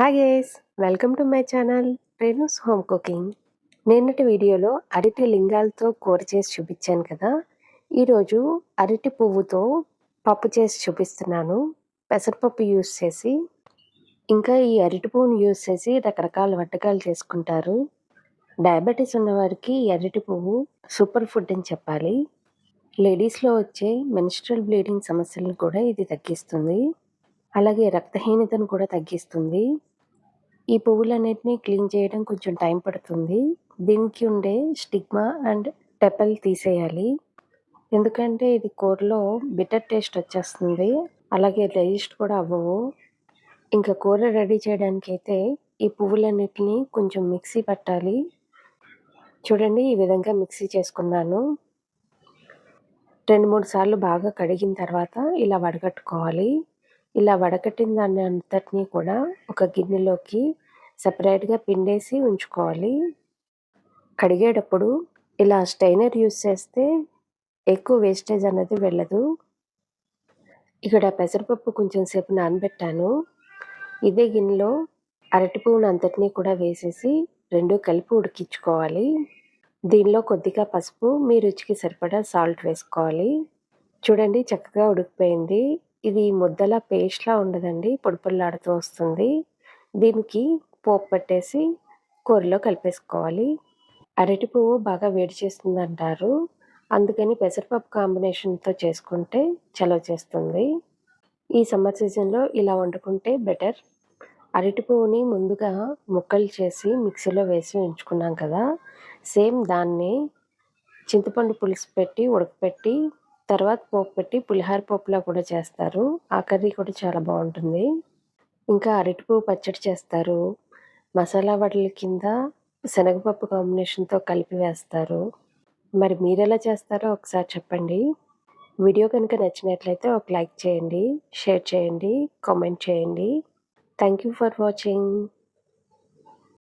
Hi guys welcome to my channel Renu's home cooking నిన్నటి వీడియోలో అరటి లింగాలతో కూర చేసి చూపించాను కదా. ఈరోజు అరటి పువ్వుతో పప్పు చేసి చూపిస్తున్నాను. పెసరపప్పు యూస్ చేసి ఇంకా ఈ అరటి పువ్వును యూస్ చేసి రకరకాల వంటకాలు చేసుకుంటారు. డయాబెటీస్ ఉన్నవారికి ఈ అరటి పువ్వు సూపర్ ఫుడ్ అని చెప్పాలి. లేడీస్లో వచ్చే మెన్స్ట్రల్ బ్లీడింగ్ సమస్యలను కూడా ఇది తగ్గిస్తుంది. అలాగే రక్తహీనతను కూడా తగ్గిస్తుంది. ఈ పువ్వులన్నిటిని క్లీన్ చేయడం కొంచెం టైం పడుతుంది. దీనికి ఉండే స్టిగ్మా అండ్ టెపల్ తీసేయాలి. ఎందుకంటే ఇది కూరలో బిటర్ టేస్ట్ వచ్చేస్తుంది. అలాగే డైజెస్ట్ కూడా అవ్వవు. ఇంకా కూర రెడీ చేయడానికి అయితే ఈ పువ్వులన్నిటిని కొంచెం మిక్సీ పట్టాలి. చూడండి ఈ విధంగా మిక్సీ చేసుకున్నాను. రెండు మూడు సార్లు బాగా కడిగిన తర్వాత ఇలా వడగట్టుకోవాలి. ఇలా వడకట్టిన దాన్ని అంతటినీ కూడా ఒక గిన్నెలోకి సపరేట్గా పిండేసి ఉంచుకోవాలి. కడిగేటప్పుడు ఇలా స్టైనర్ యూస్ చేస్తే ఎక్కువ వేస్టేజ్ అనేది వెళ్ళదు. ఇక్కడ పెసరపప్పు కొంచెం సేపు నానబెట్టాను. ఇదే గిన్నెలో అరటి పువ్వును అంతటినీ కూడా వేసేసి రెండు కలిపి ఉడికించుకోవాలి. దీనిలో కొద్దిగా పసుపు మీ రుచికి సరిపడా సాల్ట్ వేసుకోవాలి. చూడండి చక్కగా ఉడికిపోయింది. ఇది ముద్దలా పేస్ట్లా ఉండదండి పొడి పొడిలాడుతూ వస్తుంది. దీనికి పోపు పెట్టేసి కూరలో కలిపేసుకోవాలి. అరటి పువ్వు బాగా వేడి చేస్తుంది అంటారు అందుకని పెసరపప్పు కాంబినేషన్తో చేసుకుంటే చలవ చేస్తుంది. ఈ సమ్మర్ సీజన్లో ఇలా వండుకుంటే బెటర్. అరటి పువ్వుని ముందుగా ముక్కలు చేసి మిక్సీలో వేసి ఉంచుకున్నాం కదా. సేమ్ దాన్ని చింతపండు పులుసు పెట్టి ఉడకపెట్టి తర్వాత పోపు పెట్టి పులిహార పోపులా కూడా చేస్తారు. ఆ కర్రీ కూడా చాలా బాగుంటుంది. ఇంకా అరటిపువ్వు పచ్చడి చేస్తారు. మసాలా వడల కింద శనగపప్పు కాంబినేషన్తో కలిపి వేస్తారు. మరి మీరు ఎలా చేస్తారో ఒకసారి చెప్పండి. వీడియో కనుక నచ్చినట్లయితే ఒక లైక్ చేయండి షేర్ చేయండి కామెంట్ చేయండి. Thank you for watching